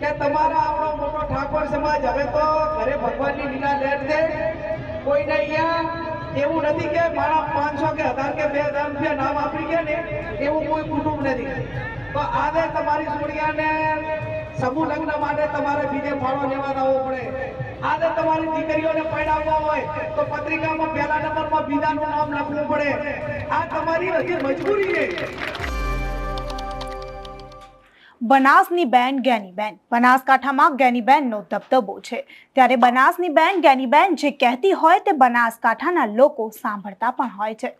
કે તમારા આપણો મોટો ઠાકોર સમાજ, હવે તો ઘરે ભગવાનની લીલા લેટ છે. કોઈને અહીંયા એવું નથી કે મારા પાંચસો કે હજાર કે બે હજાર રૂપિયા નામ આપી ગયા ને, એવું કોઈ કુટુંબ નથી. તો આજે તમારી સોડિયાને સમૂહ લગ્ન માટે તમારે બીજે ફાળો લેવા જવો પડે. આજે તમારી દીકરીઓને પરણાવવા હોય, તો પત્રિકામાં પહેલા નંબરમાં બીજાનું નામ લખવું પડે. આ તમારી હજી મજબૂરી છે. બનાસની બેન ગેનીબેન. બનાસકાંઠામાં ગેનીબેનનો દબદબો છે. ત્યારે બનાસની બેન ગેનીબેન જે કહેતી હોય તે બનાસકાંઠાના લોકો સાંભળતા પણ હોય છે.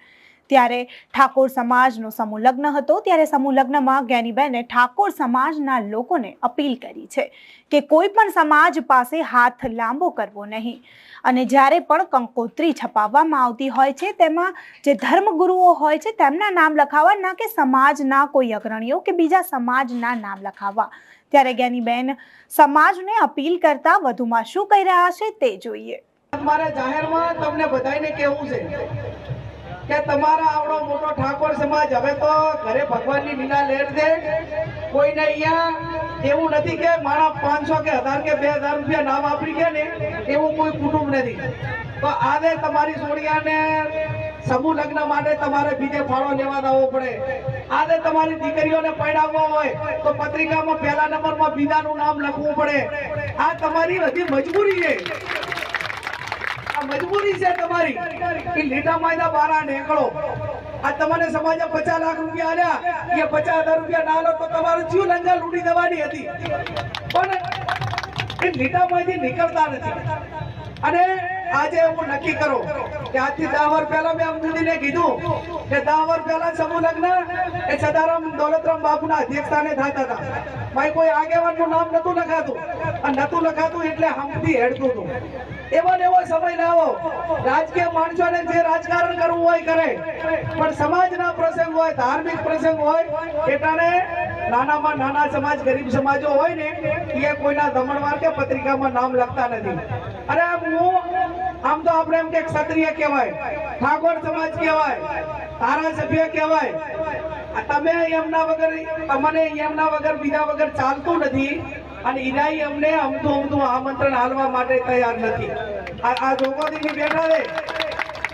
ત્યારે ઠાકોર સમાજનો સમૂહ લગ્ન હતો, ત્યારે સમૂહ લગ્નમાં જ્ઞાનીબેને ઠાકોર સમાજના લોકોને અપીલ કરી છે કે કોઈ પણ સમાજ પાસે હાથ લાંબો કરવો નહીં. અને જ્યારે પણ કંકોત્રી છપાવવામાં આવતી હોય છે, તેમાં જે ધર્મગુરુઓ હોય છે, તેમના નામ લખાવવા ના કે સમાજના કોઈ અગ્રણીઓ કે બીજા સમાજના નામ લખાવવા ત્યારે જ્ઞાનીબેન સમાજને અપીલ કરતા વધુમાં શું કહી રહ્યા છે તે જોઈએ. મારે જાહેરમાં તમને બધાને કહેવું છે કે તમારા આવડો મોટો ઠાકોર સમાજ, હવે તો ઘરે ભગવાનની લીલા લહેર દે. કોઈને અહીંયા એવું નથી કે મારા પાંચસો કે હજાર કે બે હજાર રૂપિયા નામ આપી ગયા ને, એવું કોઈ કુટુંબ નથી. તો આજે તમારી સોડિયાને સમૂહ લગ્ન માટે તમારે બીજે ફાળો લેવા જવો પડે. આજે તમારી દીકરીઓને પડાવવા હોય, તો પત્રિકામાં પહેલા નંબરમાં બીજાનું નામ લખવું પડે. આ તમારી હજી મજબૂરી છે. મજબૂરી છે તમારી. કે લીધા માયદા બારા નીકળો. આ તમને સમાજે પચાસ લાખ રૂપિયા આલ્યા. કે પચાસ હજાર રૂપિયા ના લો તો તમારું જીવ લંગા લૂંટી દેવાની હતી. પણ એ લીટા માંથી નીકળતા નથી. અને આજે હું નક્કી કરો કે આજથી દસ વર્ષ પહેલા મેં અમદુદીને કીધું કે દસ વર્ષ પહેલા સમૂહ લગ્ન એ સદારામ દોલતરામ બાપુના અધ્યક્ષસ્થાને થતા હતા. ભાઈ કોઈ આગેવાનનું નામ નતું લખાતું. અને નતું લખાતું એટલે હમથી હેડતું હતું. એવો ને એવો સમય લાવો રાજકીય માણસોને જે રાજકારણ કરવું હોય કરે. પણ સમાજના પ્રસંગ હોય, ધાર્મિક પ્રસંગ હોય એટાણે નાનામાં નાના સમાજ, ગરીબ સમાજો હોય ને, એ કોઈના દમણવાર કે પત્રિકામાં નામ લખતા નથી. અરે હું, આમ તો આપણે એમ કે ક્ષત્રિય કહેવાય, ઠાકોર સમાજ કહેવાય, ધારાસભ્ય કહેવાય. તમે એમના વગર તમને એમના વગર, બીજા વગર ચાલતું નથી અને ઈરાઈ અમને અમતું અમતું આમંત્રણ હાલવા માટે તૈયાર નથી. આ જોગોદીની બેઠા છે.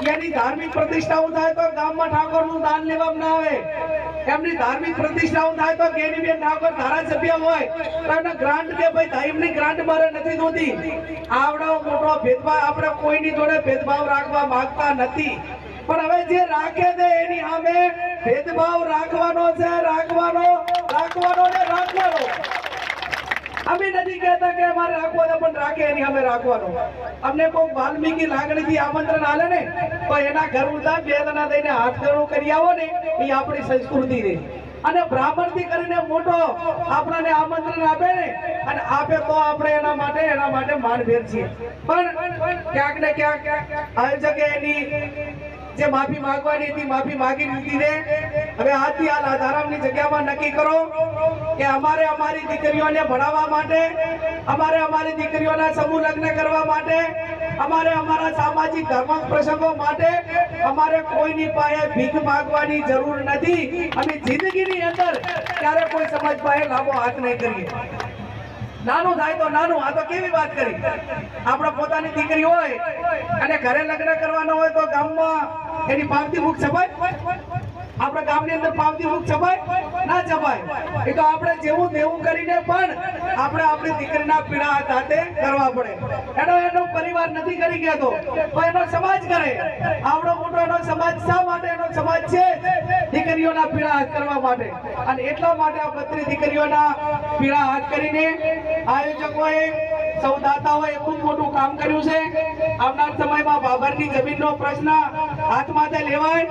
એની ધાર્મિક પ્રતિષ્ઠાઓ થાય તો ગામમાં ઠાકોરનું દાન લેવામાં ના આવે એમની ધાર્મિક પ્રતિષ્ઠાઓ થાય તો કેનીબેન ઠાકોર ધારાસભ્ય હોય. તો એને ગ્રાન્ટ કે ભાઈ ધાઈમની ગ્રાન્ટ મારે નથી જોતી. આવડો મોટો ભેદભાવ, આપણે કોઈની જોડે ભેદભાવ રાખવા માંગતા નથી. પણ હવે જે રાખે છે એની સામે ભેદભાવ રાખવાનો છે, રાખવાનો રાખવાનો ને રાખવાનો. અમે નથી કહેતા કે અમારે રાખવાનો, પણ રાખે એની અમે રાખવાનો. અમને કોઈ વાલ્મીકી લાગણીથી આમંત્રણ આલે ને, તો એના ઘર ઉતા બે જણા થઈને હાથ ગણું કરી આવો ને, એ આપણી સંસ્કૃતિ રે. અને બ્રાહ્મણથી કરીને મોટો આપણને આમંત્રણ આપે ને, અને આપે તો આપણે એના માટે એના માટે માનભેર છીએ. પણ ક્યાંક ને ક્યાંક આયોજકે એની જે માફી માંગવાની હતી, માફી માંગી લીધી ને હવે આજથી આ આધારામની જગ્યામાં નક્કી કરો કે અમારે અમારી દીકરીઓને ભણાવવા માટે, અમારે અમારી દીકરીઓના સમૂહ લગ્ન કરવા માટે, અમારે અમારા સામાજિક ધર્મ પ્રસંગો માટે અમારે કોઈની પાસે ભીખ માંગવાની જરૂર નથી. અને જિંદગીની અંદર ક્યારે કોઈ સમાજ પાસે લાંબો હાથ નહીં કરીએ. નાનું થાય તો નાનું, આ તો કેવી વાત કરી? આપણે પોતાની દીકરી હોય અને ઘરે લગ્ન કરવાનો હોય તો ગામમાં એની પાવતી મુખ છપાય? આપણા ગામની અંદર પાવતી મુખ છપાય? ના છપાય. એ તો આપણે જેવું તેવું કરીને પણ આપણે આપણી દીકરીના પીડા હાથ કરવા પડે. એનો એનો પરિવાર નથી કરી ગયો તો એનો સમાજ કરે. આવડો મોટો એનો સમાજ શા માટે? એનો સમાજ છે દીકરીઓના પીડા હાથ કરવા માટે. અને એટલા માટે આ બત્રી દીકરીઓના પીડા હાથ કરીને આયોજકોએ સૌ દાતાઓએ ખૂબ મોટું કામ કર્યું છે. આવનાર સમયમાં બાબરની જમીનનો પ્રશ્ન હાથમાં લેવાય.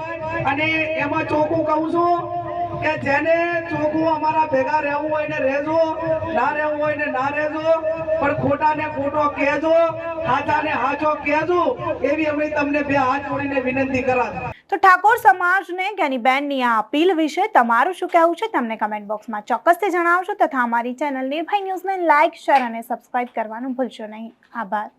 અને એમાં ચોખ્ખું કહું છું કે જેને ચોખ્ખું અમારા ભેગા રહેવું હોય ને રહેજો, ના રહેવું હોય ને ના રહેજો, પણ ખોટા ને ખોટો કહેજો હાચા ને હાચો કહેજો, એવી અમે તમને બે હાથ જોડીને વિનંતી કરા તો ઠાકોર સમાજને જ્ઞાનીબેનની આ અપીલ વિશે તમારું શું કહેવું છે? તમને કમેન્ટ બોક્સમાં ચોક્કસથી જણાવશો તથા અમારી ચેનલ નિર્ભય ન્યૂઝને લાઇક શેર અને સબસ્ક્રાઇબ કરવાનું ભૂલશો નહીં. આભાર.